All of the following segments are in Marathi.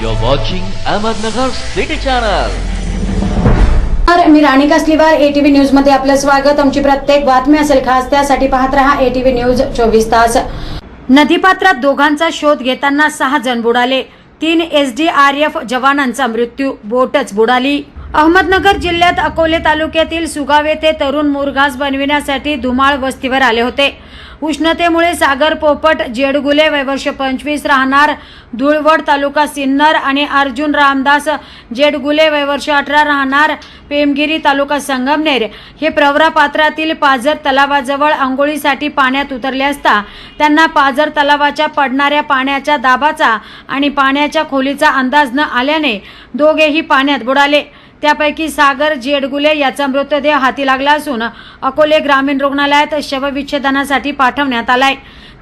You're watching Ahmednagar City Channel. मी राणी कासलीवार एटीव्ही न्यूजमध्ये आपलं स्वागत. आमची प्रत्येक बातमी असेल खास त्यासाठी पाहत रहा एटीव्ही न्यूज चोवीस तास. नदीपात्रात दोघांचा शोध घेताना सहा जण बुडाले. तीन एस डी आर एफ जवानांचा मृत्यू बोटच बुडाली. अहमदनगर जिल्ह्यात अकोले तालुक्यातील सुगाव येथे तरुण मुरघास बनविण्यासाठी धुमाळ वस्तीवर आले होते. उष्णतेमुळे सागर पोपट जेडगुले वयवर्ष पंचवीस राहणार धुळवड तालुका सिन्नर आणि अर्जुन रामदास जेडगुले वयवर्ष अठरा राहणार पेमगिरी तालुका संगमनेर. हे प्रवरा पात्रातील पाझर तलावाजवळ आंघोळीसाठी पाण्यात उतरले असता त्यांना पाझर तलावाच्या पडणाऱ्या पाण्याच्या दाबाचा आणि पाण्याच्या खोलीचा अंदाज न आल्याने दोघेही पाण्यात बुडाले. त्यापैकी सागर जेडगुले याचा मृतदेह हाती लागला असून अकोले ग्रामीण रुग्णालयात शवविच्छेदनासाठी पाठवण्यात आलाय.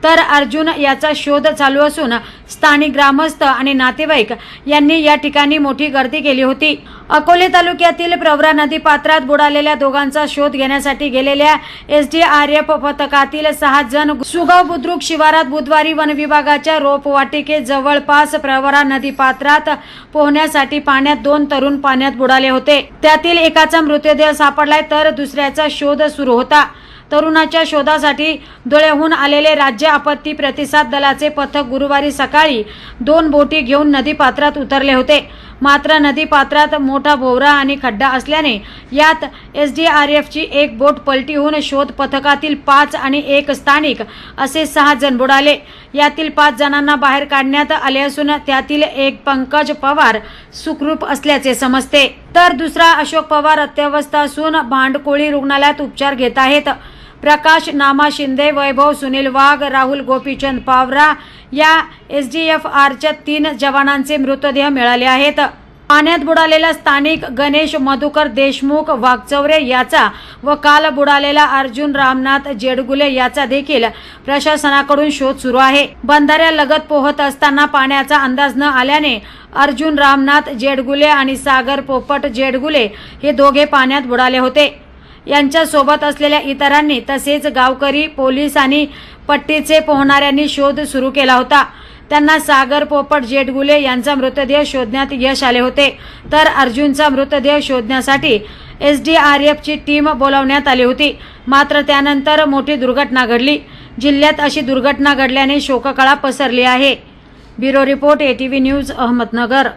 तर अर्जुन याचा शोध चालू असून स्थानिक ग्रामस्थ आणि नातेवाईक यांनी या ठिकाणी मोठी गर्दी केली होती. अकोले तालुक्यातील प्रवरा नदी पात्रात बुडालेल्या दोघांचा शोध घेण्यासाठी गेलेल्या एस डी आर एफ पथकातील सहा जण सुगाव बुद्रुक शिवारात बुधवारी वन विभागाच्या रोपवाटिके जवळपास प्रवरा नदी पात्रात पोहण्यासाठी पाण्यात दोन तरुण पाण्यात बुडाले होते. त्यातील एकाचा मृतदेह सापडलाय तर दुसऱ्याचा शोध सुरू होता. तरुणाच्या शोधासाठी धुळ्याहून आलेले राज्य आपत्ती प्रतिसाद दलाचे पथक गुरुवारी सकाळी दोन बोटी घेऊन नदीपात्रात उतरले होते. मात्र नदीपात्रात मोठा भोवरा आणि खड्डा असल्याने यात एस डी आर एफची एक बोट पलटी होऊन शोध पथकातील पाच आणि एक स्थानिक असे सहा जण बुडाले. यातील पाच जणांना बाहेर काढण्यात आले असून त्यातील एक पंकज पवार सुखरूप असल्याचे समजते. तर दुसरा अशोक पवार अत्यवस्थ असून भांडकोळी रुग्णालयात उपचार घेत आहेत. प्रकाश नामा शिंदे वैभव सुनील वाघ राहुल गोपीचंद पावरा या एस डी एफ आरच्या तीन जवानांचे मृतदेह मिळाले आहेत. पाण्यात बुडालेला स्थानिक गणेश मधुकर देशमुख वाघचौरे याचा व काल बुडालेला अर्जुन रामनाथ जेडगुले याचा देखील प्रशासनाकडून शोध सुरू आहे. बंधाऱ्यालगत पोहत असताना पाण्याचा अंदाज न आल्याने अर्जुन रामनाथ जेडगुले आणि सागर पोपट जेडगुले हे दोघे पाण्यात बुडाले होते. यांच्यासोबत असलेल्या इतरांनी तसेच गावकरी पोलीस आणि पट्टीचे पोहणाऱ्यांनी शोध सुरू केला होता. त्यांना सागर पोपट जेटगुले यांचा मृतदेह शोधण्यात यश आले होते. तर अर्जुनचा मृतदेह शोधण्यासाठी एस डी आर एफची टीम बोलावण्यात आली होती. मात्र त्यानंतर मोठी दुर्घटना घडली. जिल्ह्यात अशी दुर्घटना घडल्याने शोककळा पसरली आहे. Bureau report ATV news Ahmednagar.